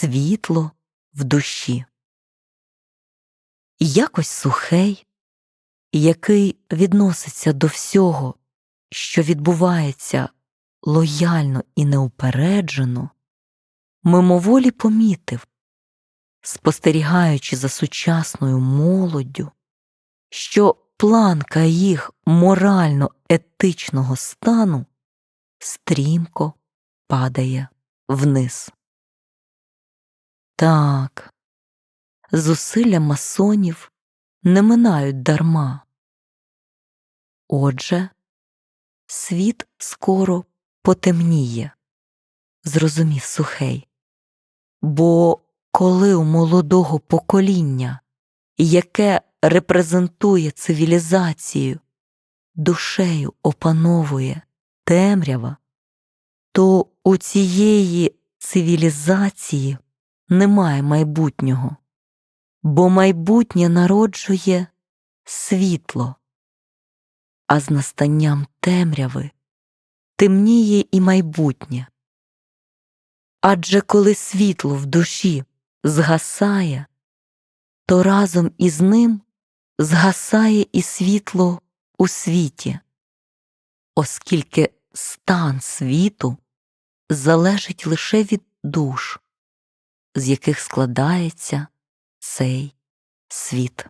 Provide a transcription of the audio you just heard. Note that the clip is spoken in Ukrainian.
світло в душі. Якось сухий, який відноситься до всього, що відбувається лояльно і неупереджено, мимоволі помітив, спостерігаючи за сучасною молоддю, що планка їх морально етичного стану стрімко падає вниз. Так, зусилля масонів не минають дарма. Отже, світ скоро потемніє, зрозумів сухей. Бо коли у молодого покоління, яке репрезентує цивілізацію, душею опановує темрява, то у цієї цивілізації немає майбутнього, бо майбутнє народжує світло, а з настанням темряви темніє і майбутнє. Адже коли світло в душі згасає, то разом із ним згасає і світло у світі, оскільки стан світу залежить лише від душ, з яких складається цей світ.